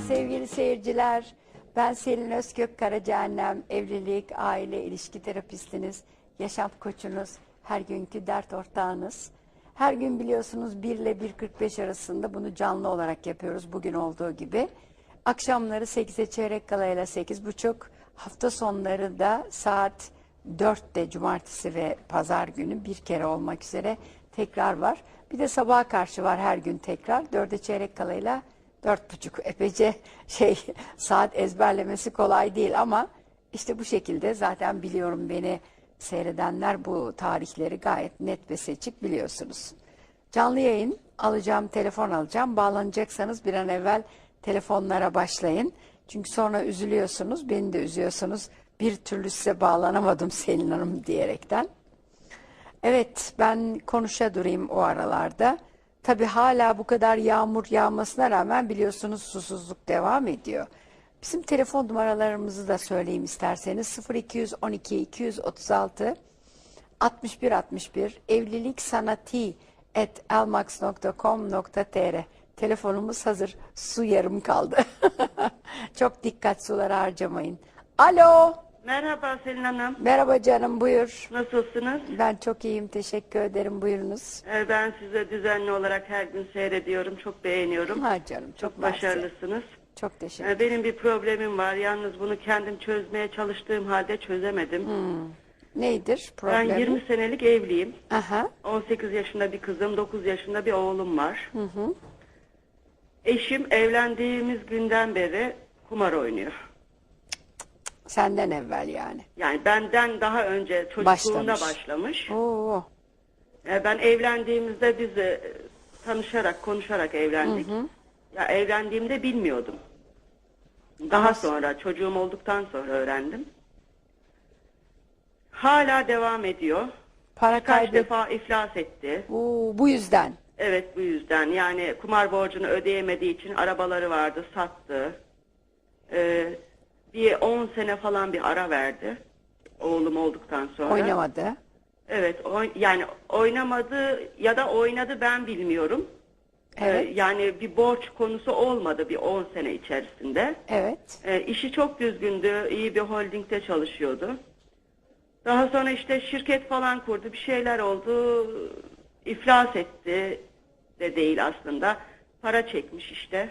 sevgili seyirciler. Ben Selin Özkök Karacaannem, evlilik, aile, ilişki terapistiniz, yaşam koçunuz, her günkü dert ortağınız. Her gün biliyorsunuz 1 ile 1.45 arasında bunu canlı olarak yapıyoruz bugün olduğu gibi. Akşamları 8'e çeyrek kala ile 8.30, hafta sonları da saat 4'te cumartesi ve pazar günü bir kere olmak üzere tekrar var. Bir de sabaha karşı var her gün tekrar. 4'e çeyrek kalayla dört buçuk epeyce şey saat ezberlemesi kolay değil ama işte bu şekilde zaten biliyorum beni seyredenler bu tarihleri gayet net ve seçik biliyorsunuz. Canlı yayın alacağım, telefon alacağım. Bağlanacaksanız bir an evvel telefonlara başlayın. Çünkü sonra üzülüyorsunuz, beni de üzüyorsunuz. Bir türlü size bağlanamadım Selin Hanım diyerekten. Evet ben konuşa durayım o aralarda. Tabi hala bu kadar yağmur yağmasına rağmen biliyorsunuz susuzluk devam ediyor. Bizim telefon numaralarımızı da söyleyeyim isterseniz 0212 236 61 61 evlilik sanati at elmax.com.tr Telefonumuz hazır. Su yarım kaldı. Çok dikkat sulara harcamayın. Alo. Merhaba Selin Hanım. Merhaba canım buyur. Nasılsınız? Ben çok iyiyim. Teşekkür ederim. Buyurunuz. Ee, Ben size düzenli olarak her gün seyrediyorum. Çok beğeniyorum. Ha canım çok, Çok mersi. başarılısınız. Çok teşekkür Ee, Benim bir problemim var. Yalnız bunu kendim çözmeye çalıştığım halde çözemedim. Nedir Ben problem? 20 senelik evliyim. Aha. 18 yaşında bir kızım, 9 yaşında bir oğlum var. Eşim evlendiğimiz günden beri kumar oynuyor. Senden evvel yani. Yani benden daha önce çocukluğunda Başlamış. başlamış. Oo. E, Ben evlendiğimizde biz e, tanışarak, konuşarak evlendik. Ya evlendiğimde bilmiyordum. Daha sonra çocuğum olduktan sonra öğrendim. Hala devam ediyor. Para Kaç defa iflas etti. Oo, bu yüzden. Evet bu yüzden yani kumar borcunu ödeyemediği için arabaları vardı sattı. Ee, bir 10 sene falan bir ara verdi. Oğlum olduktan sonra. Oynamadı. Evet, oy- yani oynamadı ya da oynadı ben bilmiyorum. Evet. Ee, yani bir borç konusu olmadı bir 10 sene içerisinde. Evet. Ee, işi çok düzgündü, iyi bir holdingde çalışıyordu. Daha sonra işte şirket falan kurdu, bir şeyler oldu, iflas etti de değil aslında. Para çekmiş işte,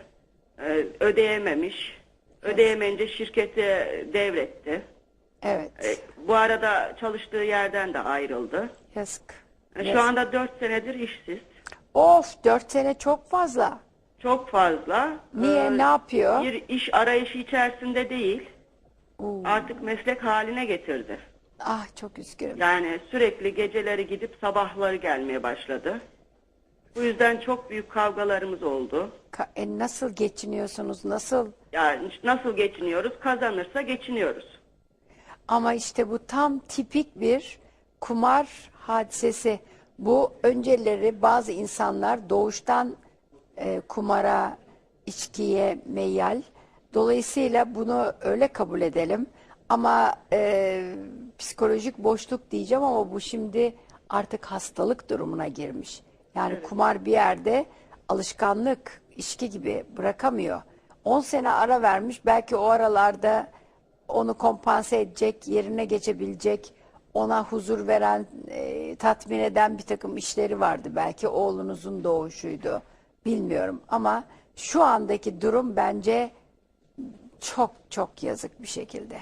Ee, ödeyememiş. Ödeyemeyince şirketi devretti. Evet. Ee, bu arada çalıştığı yerden de ayrıldı. Yazık. E, Yazık. Şu anda 4 senedir işsiz. Of dört sene çok fazla. Çok fazla. Niye? Ee, ne yapıyor? Bir iş arayışı içerisinde değil. Oo. Artık meslek haline getirdi. Ah çok üzgünüm. Yani sürekli geceleri gidip sabahları gelmeye başladı. Bu yüzden çok büyük kavgalarımız oldu. Ka- e, nasıl geçiniyorsunuz? Nasıl? Yani nasıl geçiniyoruz? Kazanırsa geçiniyoruz. Ama işte bu tam tipik bir kumar hadisesi. Bu önceleri bazı insanlar doğuştan e, kumara, içkiye meyyal. Dolayısıyla bunu öyle kabul edelim. Ama e, psikolojik boşluk diyeceğim ama bu şimdi artık hastalık durumuna girmiş. Yani kumar bir yerde alışkanlık, içki gibi bırakamıyor. 10 sene ara vermiş belki o aralarda onu kompanse edecek, yerine geçebilecek, ona huzur veren, e, tatmin eden bir takım işleri vardı. Belki oğlunuzun doğuşuydu. Bilmiyorum ama şu andaki durum bence çok çok yazık bir şekilde.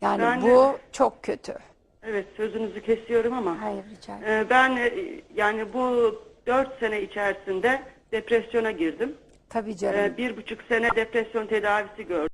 Yani Ben- bu çok kötü. Evet sözünüzü kesiyorum ama. Hayır rica ederim. e, Ben e, yani bu 4 sene içerisinde depresyona girdim. Tabii canım. Ee, bir buçuk sene depresyon tedavisi gördüm.